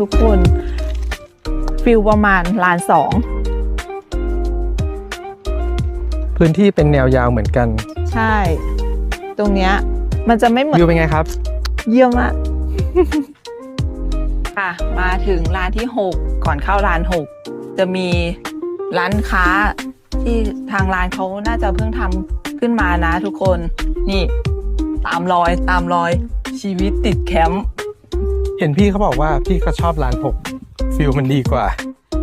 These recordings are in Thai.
ทุกคนฟิลประมาณลานสองพื้นที่เป็นแนวยาวเหมือนกัน ใช่ ตรงเนี้ยมันจะไม่เหมือนวิวเป็นไงครับ เยี่ยมมากค่ะ มาถึงร้านที่ 6 ก่อนเข้าร้าน 6 จะมีร้านค้าที่ทางร้านเขาน่าจะเพิ่งทำขึ้นมานะทุกคน นี่ตามรอยตามรอยชีวิตติดแคมป์ เห็นพี่เขาบอกว่าพี่เขาชอบร้านหกฟิลมันดีกว่า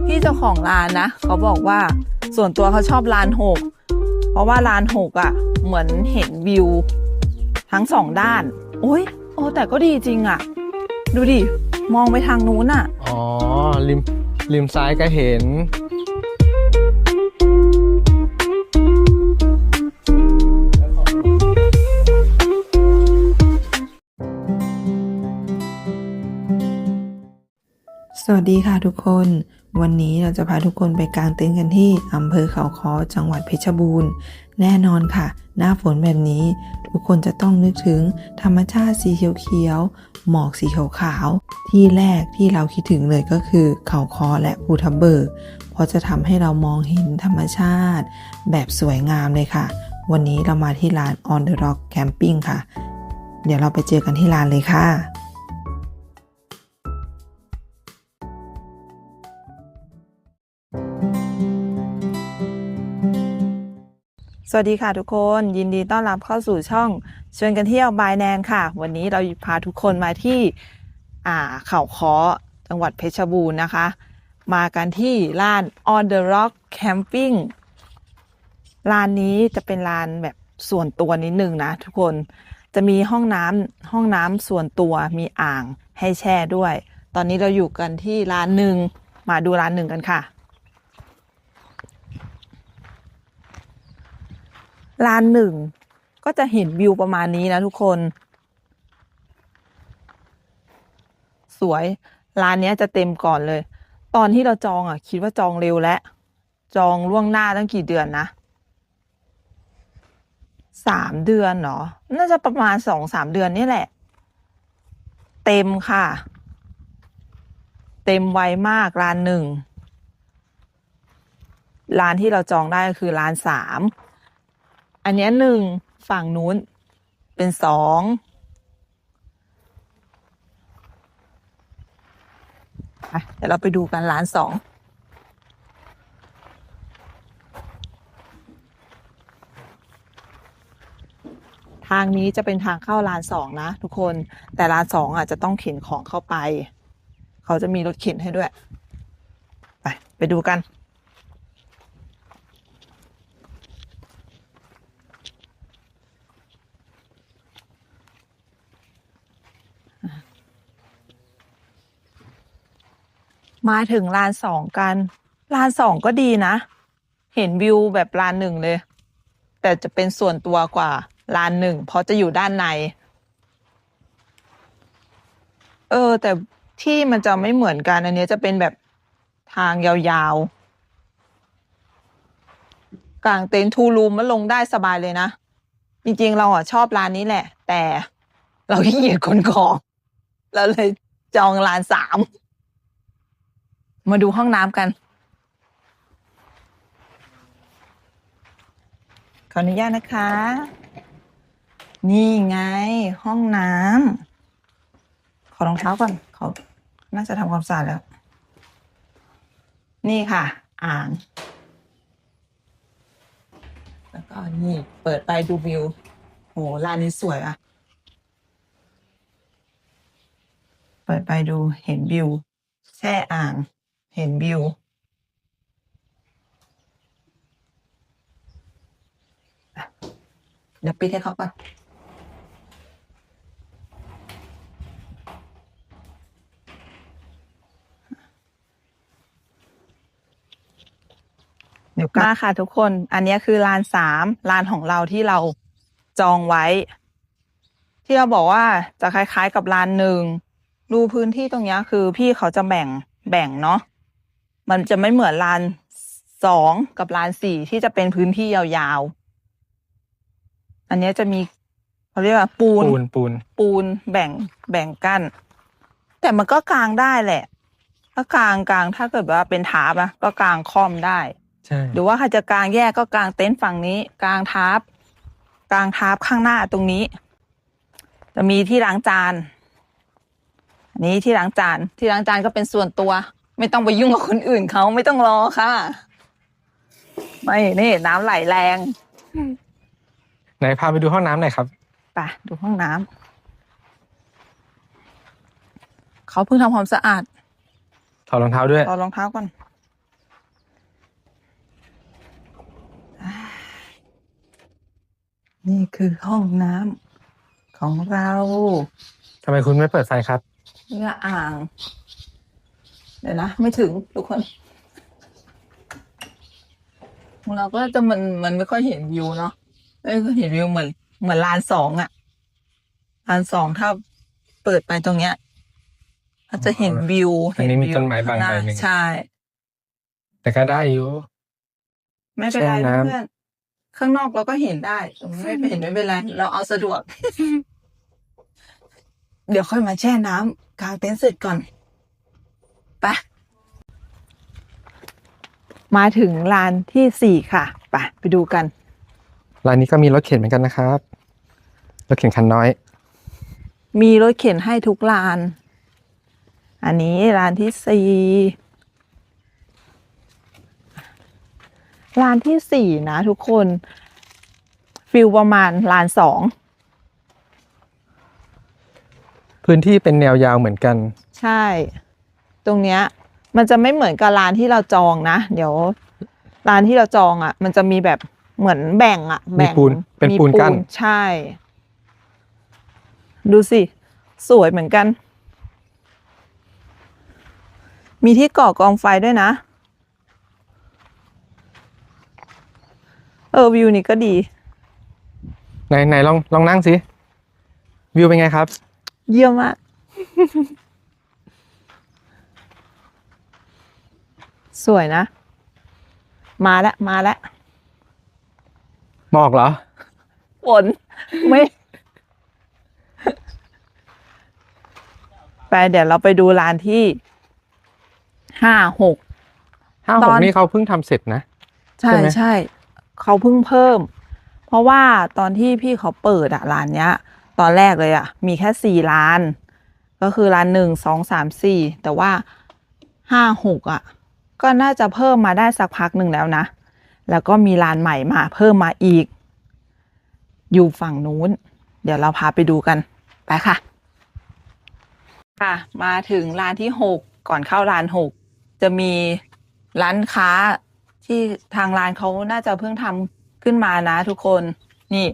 พี่เจ้าของร้านนะเขาบอกว่าส่วนตัวเขาชอบร้าน6เพราะว่าร้าน6อะ เหมือนเห็นวิว ทั้งสองด้านโอ้ยโอ้แต่ก็ดีจริงอะ ดูดิ มองไปทางนู้นอะ อ๋อริมริมซ้ายก็เห็น วัสดีค่ะทุกคน วันนี้เราจะพาทุกคนไปกางเต็นท์กันที่อำเภอเขาคอจังหวัดเพชรบูรณ์ แน่นอนค่ะ หน้าฝนแบบนี้ ทุกคนจะต้องนึกถึงธรรมชาติสีเขียวๆหมอกสีขาวๆที่แรกที่เราคิดถึงเลยก็คือ เขาคอและภูทับเบิกเพราะจะทำให้เรามองเห็นธรรมชาติ แบบสวยงามเลยค่ะ วันนี้เรามาที่ร้าน On the Rock Camping ค่ะ เดี๋ยวเราไปเจอกันที่ร้านเลยค่ะ สวัสดีค่ะทุกคนยินดีต้อนรับเข้าสู่ช่องชวนกันเที่ยวบายแนนค่ะ วันนี้เราพาทุกคนมาที่อ่าเขาค้อจังหวัดเพชรบูรณ์นะคะ มากันที่ลาน On the Rock Camping ลานนี้จะเป็นลานแบบส่วนตัวนิดนึงนะทุกคนจะมีห้องน้ำห้องน้ำส่วนตัวมีอ่างให้แช่ด้วย ตอนนี้เราอยู่กันที่ร้านหนึ่งมาดูร้านหนึ่งกันค่ะ ลานหนึ่งก็จะเห็นวิวประมาณนี้นะทุกคน สวยร้านนี้จะเต็มก่อนเลย ตอนที่เราจองอะ คิดว่าจองเร็วแล้วจองล่วงหน้าตั้งกี่เดือนนะสามเดือนเหรอน่าจะประมาณสองสามเดือนนี่แหละ เต็มค่ะ เต็มไวมากร้านหนึ่งร้านที่เราจองได้ก็คือร้านสาม อันนี้หนึ่งฝั่งนู้นเป็นสองไปเดี๋ยวเราไปดูกันร้านสองทางนี้จะเป็นทางเข้าร้านสองนะทุกคนแต่ร้านสองอะจะต้องเข็นของเข้าไป เขาจะมีรถเข็นให้ด้วย ไป ไปดูกัน มาถึงลานสองกัน ลานสองก็ดีนะ เห็นวิวแบบลานหนึ่งเลย แต่จะเป็นส่วนตัวกว่าลานหนึ่งเพราะจะอยู่ด้านใน เออ แต่ที่มันจะไม่เหมือนกัน อันนี้จะเป็นแบบทางยาวๆ กลางเต็นท์ทูรูมมันลงได้สบายเลยนะ จริงๆ เราอะชอบร้านนี้แหละ แต่เราขี้เกียจขนของ เราเลยจองร้านสาม มาดูห้องน้ำกัน ขออนุญาตนะคะ นี่ไงห้องน้ำขอรองเท้าก่อนเขาน่าจะทำความสะอาดแล้ว นี่ค่ะ อ่างแล้วก็นี่เปิดไปดูวิว โหร้านนี้สวยอะเปิดไปดูเห็นวิวแช่อ่าง เห็นวิวเดี๋ยวปิดให้เขาก่อนเดี๋ยวมาค่ะทุกคน อันนี้คือลานสามลานของเราที่เราจองไว้ ที่เราบอกว่าจะคล้ายๆกับลานหนึ่ง ดูพื้นที่ตรงนี้คือพี่เขาจะแบ่งแบ่งเนาะ มันจะไม่เหมือนลานสองกับลานสี่ที่จะเป็นพื้นที่ยาวๆ อันเนี้ยจะมีเขาเรียกว่าปูนปูนปูนปูนแบ่งแบ่งกั้น แต่มันก็กางได้แหละ ก็กลางกลางถ้าเกิดว่าเป็นทาร์ปอะก็กลางคอมได้ใช่หรือว่าใครจะกลางแยกก็กลางเต็นท์ฝั่งนี้ กลางทาร์ปกลางทาร์ปข้างหน้าตรงนี้ จะมีที่ล้างจานอันนี้ที่ล้างจานที่ล้างจานก็เป็นส่วนตัว ไม่ต้องไปยุ่งกับคนอื่นเขาไม่ต้องรอค่ะ ไม่นี่น้ำไหลแรงไหนพาไปดูห้องน้ำหน่อยครับไปดูห้องน้ำเขาเพิ่งทำความสะอาดถอดรองเท้าด้วยถอดรองเท้าก่อนอ่านี่คือห้องน้ำของเราทำไมคุณไม่เปิดไฟครับเนื้ออ่าง เดี๋ยวนะ ไม่ถึงทุกคนของเราก็จะมันมันไม่ค่อยเห็นวิวเนาะไม่ค่อยเห็นวิวเหมือน เหมือนลานสองอะลานสองถ้าเปิดไปตรงเนี้ยก็จะเห็นวิวอันนี้มีเห็วิวต้นไม้บังข้าใบน้าหนึ่งใช่ แต่ก็ได้อยู่ ไม่เป็นไรแช่น้ำเพื่อนข้างนอกเราก็เห็นได้ไม่เห็นไม่เป็นไรเราเอาสะดวก เดี๋ยวค่อยมาแช่น้ำกลางเต็นท์เสร็จก่อน ไปมาถึงลานที่สี่ค่ะไปไปดูกันร้านนี้ก็มีรถเข็นเหมือนกันนะครับ รถเข็นคันน้อย มีรถเข็นให้ทุกลาน อันนี้ลานที่สี่ลานที่สี่นะทุกคนฟิลประมาณลานสองพื้นที่เป็นแนวยาวเหมือนกัน ใช่ ตรงเนี้ยมันจะไม่เหมือนกับร้านที่เราจองนะ เดี๋ยวร้านที่เราจองอะ่ะ มันจะมีแบบเหมือนแบ่งอะ่ะมีแบ่งปูนเป็นมีปูนกั้น ใช่ ดูสิ สวยเหมือนกัน มีที่ก่อกองไฟด้วยนะ เออวิวนี่ก็ดี ไหนไหนลองลองนั่งสิวิวเป็นไงครับ เยี่ยมมาก สวยนะ มาแล้วมาแล้วหมอกเหรอฝนไม่ ไปเดี๋ยวเราไปดูร้านที่ห้าหก ห้าตหอกน นี่เขาเพิ่งทำเสร็จนะ ใช่ใช่ไหม ใช่เขาเพิ่งเพิ่ม เพราะว่าตอนที่พี่เขาเปิดอะร้านเนี้ย ตอนแรกเลยอะมีแค่สี่ร้าน ก็คือร้านหนึ่งสองสามสี่แต่ว่าห้าหกอะ ก็น่าจะเพิ่มมาได้สักพักหนึ่งแล้วนะ แล้วก็มีร้านใหม่มาเพิ่มมาอีก อยู่ฝั่งนู้น เดี๋ยวเราพาไปดูกัน ไปค่ะ ค่ะ มาถึงร้านที่หกก่อนเข้าร้านหกจะมีร้านค้าที่ทางร้านเขาน่าจะเพิ่งทำขึ้นมานะทุกคน นี่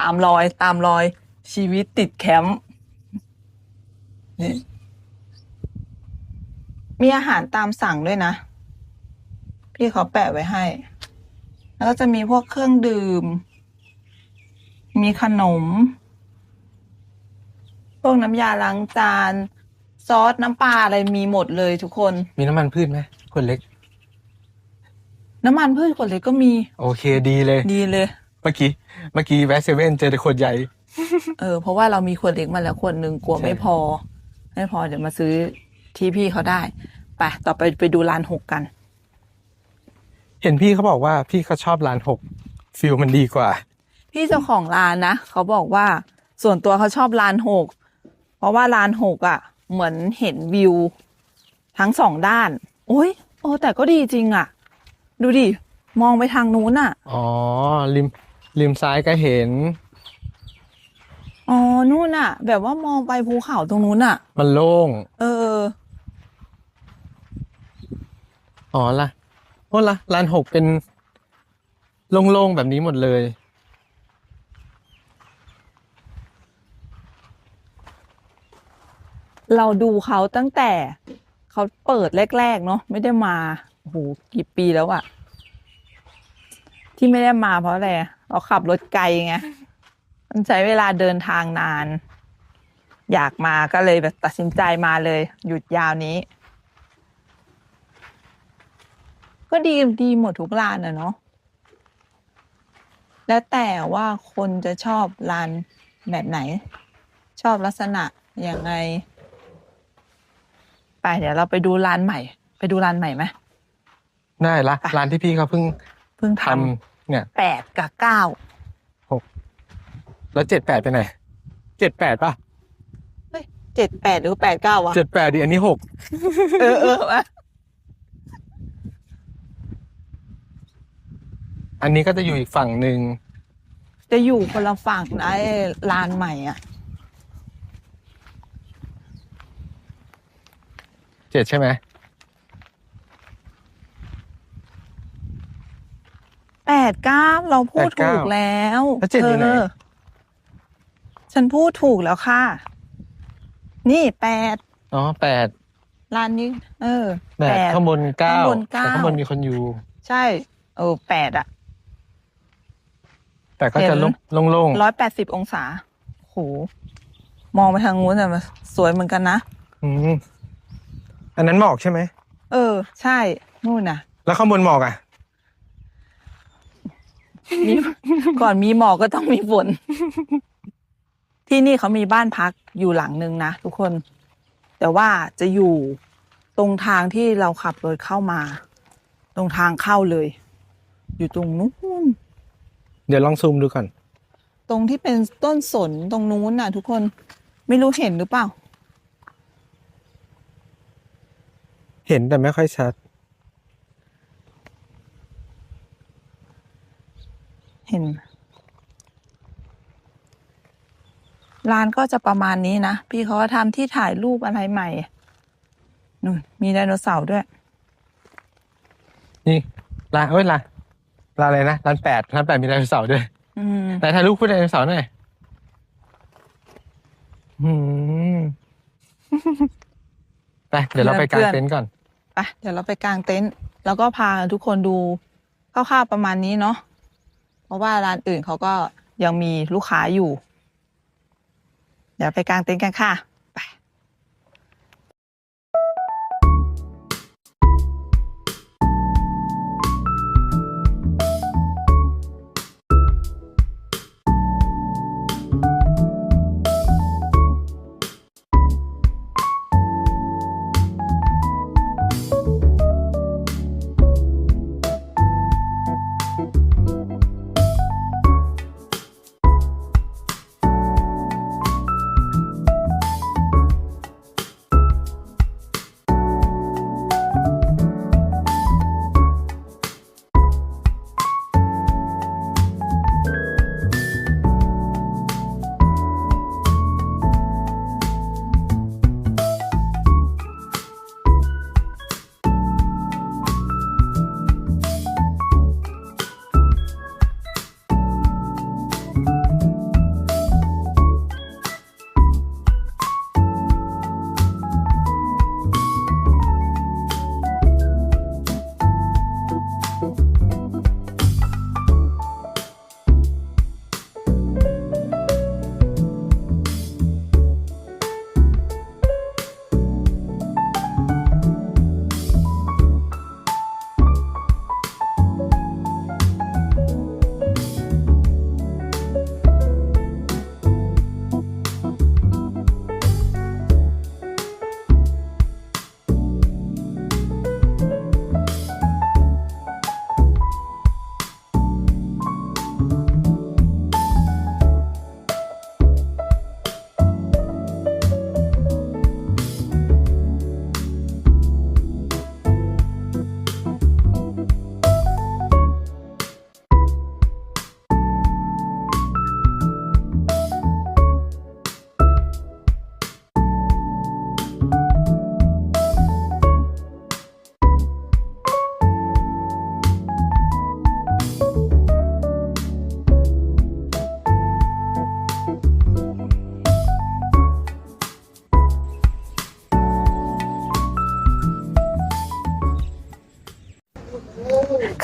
ตามรอยตามรอยชีวิตติดแคมป์นี่ มีอาหารตามสั่งด้วยนะ พี่เขาแปะไว้ให้ แล้วก็จะมีพวกเครื่องดื่ม มีขนม พวกน้ำยาล้างจาน ซอสน้ำปลาอะไรมีหมดเลยทุกคน มีน้ำมันพืชไหมคนเล็ก น้ำมันพืชขวดเล็กก็มี โอเคดีเลย ดีเลย เมื่อกี้ เมื่อกี้แวะเซเว่นเจอแต่ขวดใหญ่ เออเพราะว่าเรามีขวดเล็กมาแล้วขวดหนึ่งกลัวใช่ไม่พอ ไม่พอเดี๋ยวมาซื้อ ที่พี่เขาได้ไปต่อไปไปดูร้านหกกัน เห็นพี่เขาบอกว่าพี่เขาชอบร้านหกฟิลมันดีกว่า พี่เจ้าของร้านนะเขาบอกว่าส่วนตัวเขาชอบร้านหกเพราะว่าร้านหกอะ เหมือนเห็นวิว ทั้งสองด้าน โอ้ยโอ้แต่ก็ดีจริงอะ ดูดิมองไปทางนู้นอะ อ๋อริมริมซ้ายก็เห็น อ๋อนู่นอะ แบบว่ามองไปภูเขาตรงนู้นอะ มันโล่ง เออ อ๋อละโอ้ละร้านหกเป็นโล่งๆแบบนี้หมดเลย เราดูเขาตั้งแต่เขาเปิดแรก ๆ เนาะไม่ได้มาโอ้โหกี่ปีแล้วอะที่ไม่ได้มาเพราะอะไรเราขับรถไกลไงมันใช้เวลาเดินทางนาน อยากมาก็เลยแบบตัดสินใจมาเลย หยุดยาวนี้ ก็ดีดีหมดทุกร้านอะเนาะแล้วแต่ว่าคนจะชอบร้านแบบไหน ชอบลักษณะยังไง ไปเดี๋ยวเราไปดูร้านใหม่ ไปดูร้านใหม่ไหมได้ละไปร้านที่พี่เขาเพิ่งเพิ่งททำเนี่ยำแปดกับเก้าแล้วเจ็ดแปดไปไหนเจ็ดแปดป่ะเจ็ดแปดหรือแปดเก้าวะเจ็ดแปดดิอันนี้หกเออเออวะ อันนี้ก็จะอยู่อีกฝั่งหนึ่งจะอยู่คนละฝั่งนะไอ้ร้านใหม่อะเจ็ดใช่ไหมแปดเก้าเราพูดถูกแล้วแล้วเจ็ดอยู่ไหนธฉันพูดถูกแล้วค่ะ นี่แปดอ๋อแปดร้านนี้ เออแปดข้างบนเก้าข้างบนเก้าแต่ข้างบนมีคนอยู่ ใช่ เออแปดอะ แต่ก็เห็จะนโล่งโล่งร้อยแปดสิบองศาโหมองไปทางนู้นแต่มันสวยเหมือนกันนะๆอืมอันนั้นหมอกใช่ไหมเออ ใช่นู่นน่ะ แล้วข้างบนหมอกอะมีก่อนมีหมอกก็ต้องมีฝน ที่นี่เขามีบ้านพักอยู่หลังนึงนะทุกคน แต่ว่าจะอยู่ตรงทางที่เราขับรถเข้ามา ตรงทางเข้าเลย อยู่ตรงนู้น เดี๋ยวลองซูมดูก่อน ตรงที่เป็นต้นสนตรงนู้นน่ะ ทุกคนไม่รู้เห็นหรือเปล่า เห็นแต่ไม่ค่อยชัด เห็นร้านก็จะประมาณนี้นะ พี่เขาก็ทำที่ถ่ายรูปอะไรใหม่นู่นมีไดโนเสาร์ด้วย นี่ร้านเอ้ยร้าน ร้านอะไรนะร้านแปดร้านแปดมีไดโนเสาร์ด้วยอืมไหนถ่ายรูปคู่ไดโนเสาร์หน่อยอืม ไปเดี๋ยวเราไปกางเต็นท์ก่อน ไปเดี๋ยวเราไปกางเต็นท์แล้วก็พาทุกคนดูคร่าวๆประมาณนี้เนาะเพราะว่าร้านอื่นเขาก็ยังมีลูกค้าอยู่ เดี๋ยวไปกางเต็นท์กันค่ะ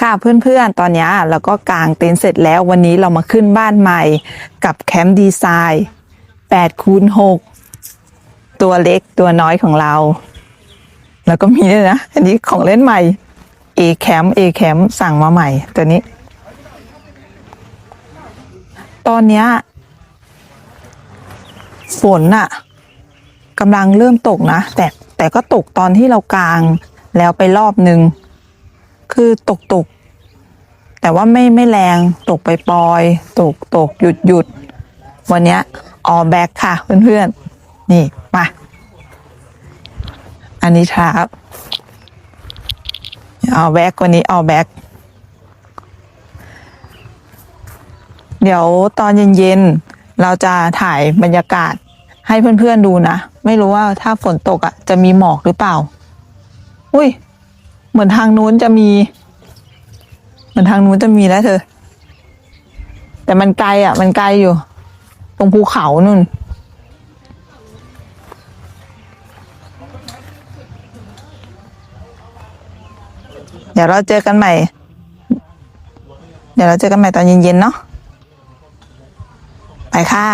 ค่ะเพื่อนๆ ตอนนี้เราก็กางเต็นท์เสร็จแล้ววันนี้เรามาขึ้นบ้านใหม่กับแคมป์ดีไซน์8คูณ6ตัวเล็กตัวน้อยของเรา แล้วก็มีด้วยนะ อันนี้ของเล่นใหม่ A Camp A Camp สั่งมาใหม่ตัวนี้ ตอนนี้ฝนน่ะกำลังเริ่มตกนะ แต่แต่ก็ตกตอนที่เรากางแล้วไปรอบนึงคือตกตก แต่ว่าไม่ไม่แรงตกไปปลอยตกตกหยุดหยุดวันเนี้ยออแบ็คค่ะเพื่อนๆ นี่ มา อันนี้ครับเอแบ็กวันนี้เอแบ็กเดี๋ยวตอนเย็นๆ เราจะถ่ายบรรยากาศให้เพื่อนๆดูนะ ไม่รู้ว่าถ้าฝนตกอะ จะมีหมอกหรือเปล่า อุ้ย เหมือนทางนู้นจะมี มือนทางนู้นจะมีแล้วเธอ แต่มันไกลอะ มันไกลอยู่ ตรงภูเขานู่น เดี๋ยวเราเจอกันใหม่ เดี๋ยวเราเจอกันใหม่ตอนเย็นๆเนาะไปค่ะ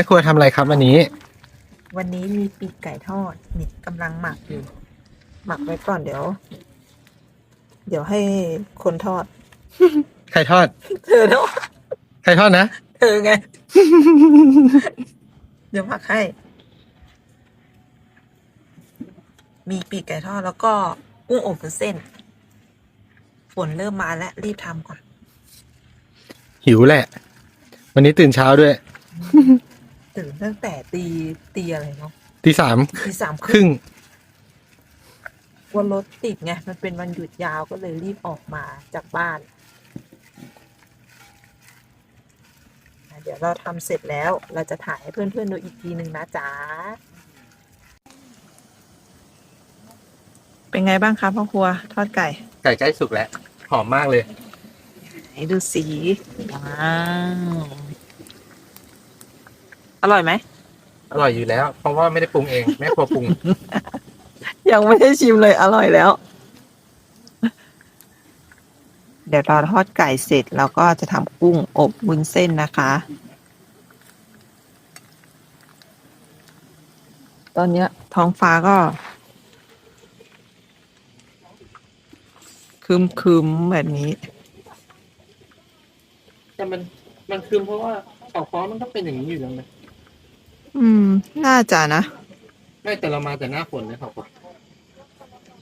แม่ครัวทำอะไรครับวันนี้ วันนี้มีปีกไก่ทอดนี่กำลังหมักอยู่ หมักไว้ก่อนเดี๋ยว เดี๋ยวให้คนทอดใครทอด เธอเนาะใครทอดนะ เธอไง เดี๋ยวหมักให้ มีปีกไก่ทอดแล้วก็กุ้งอบวุ้นเส้น ฝนเริ่มมาแล้วรีบทำก่อน หิวแหละ วันนี้ตื่นเช้าด้วย ตื่นตั้งแต่ตีตีอะไรเนาะตีสามตีสามคครึ่รึ่งงวันรถติดไงมันเป็นวันหยุดยาวก็เลยรีบออกมาจากบ้านอะเดี๋ยวเราทำเสร็จแล้ว เราจะถ่ายให้เพื่อนๆดูอีกทีหนึ่งนะจ๊ะเป็นไงบ้างคะพ่อครัวทอดไก่ ไก่ใกล้สุกแล้ว หอมมากเลย ไหนดูสีว้าว อร่อยไหมอร่อยอยู่แล้ว เพราะว่าไม่ได้ปรุงเองแม่ครัวปรุง ยังไม่ได้ชิมเลยอร่อยแล้ว เดี๋ยวเราทอดไก่เสร็จแล้วก็จะทำกุ้งอบวุ้นเส้นนะคะ ตอนเนี้ยท้องฟ้าก็คืมคืมๆแบบนี้แต่มันมันคือเพราะว่าเขาค้อมันก็เป็นอย่างนี้อยู่แล้วไหม อืม น่าจะนะ ไม่แต่เรามาแต่หน้าฝนเลยเขาค้อ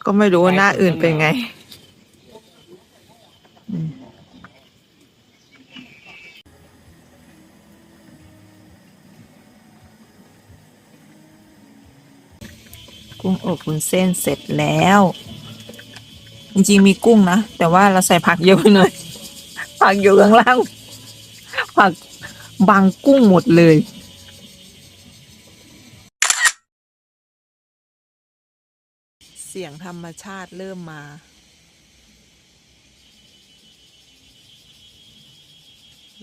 ก็ไม่รู้ว่าหน้าอื่นเป็นไงอืมกุ้งอบวุ้นเส้นเสร็จแล้ว จริงๆมีกุ้งนะ แต่ว่าเราใส่ผักเยอะไปหน่อย ผักอยู่ข้างล่าง ผักบังกุ้งหมดเลย สียงธรรมชาติเริ่มมา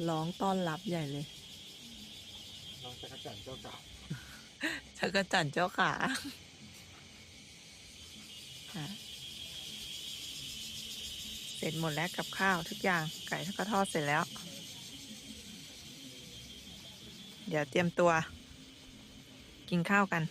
ร้องต้อนรับใหญ่เลยน้องจักรจันทร์เจ้าเก่าชักกระจันเจ้าขาฮะเสร็จหมดแล้วกับข้าวทุกอย่างไก่ก็ทอดเสร็จแล้ว เดี๋ยวเตรียมตัว กินข้าวกัน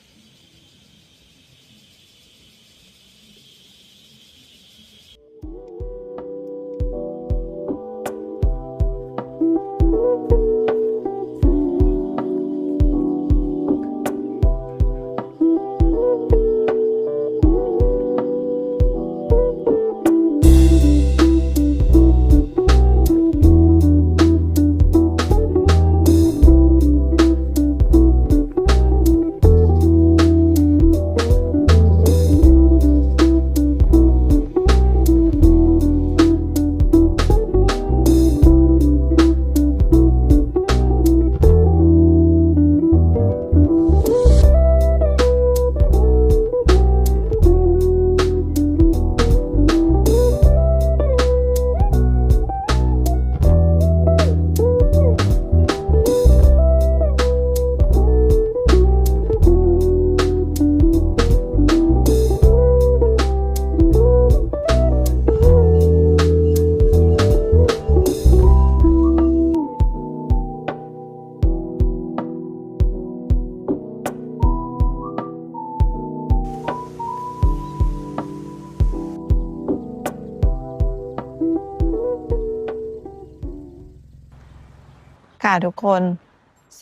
ค่ะทุกคน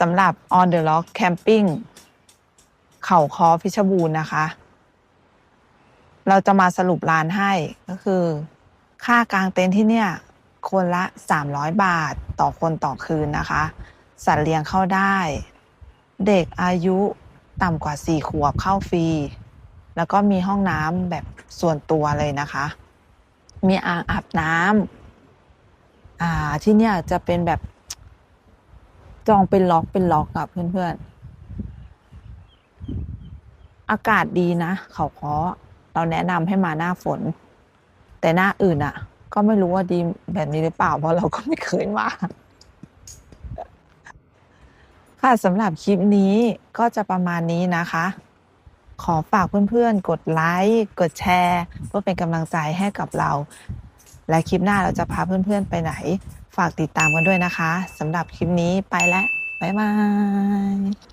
สำหรับ On the Rock Camping เขาคอพิชบูรณ์นะคะ เราจะมาสรุปร้านให้ก็คือ ค่ากลางเต็นท์ที่เนี่ย คนละ 300 บาทต่อคนต่อคืนนะคะ สัตว์เลี้ยงเข้าได้ เด็กอายุต่ำกว่า 4 ขวบเข้าฟรี แล้วก็มีห้องน้ำแบบส่วนตัวเลยนะคะ มีอ่างอาบน้ำอ่าที่เนี่ยจะเป็นแบบ จองเป็นล็อกเป็นล็อกอะเพื่อนๆ อากาศดีนะเขาเคาะเราแนะนำให้มาหน้าฝน แต่หน้าอื่นอะ ก็ไม่รู้ว่าดีแบบนี้หรือเปล่า เพราะเราก็ไม่เคยมาค่ะสำหรับคลิปนี้ก็จะประมาณนี้นะคะ ขอฝากเพื่อนๆ กดไลค์กดแชร์ เพื่อเป็นกำลังใจให้กับเรา และคลิปหน้าเราจะพาเพื่อนๆไปไหน ฝากติดตามกันด้วยนะคะสำหรับคลิปนี้ไปแล้วบ๊ายบาย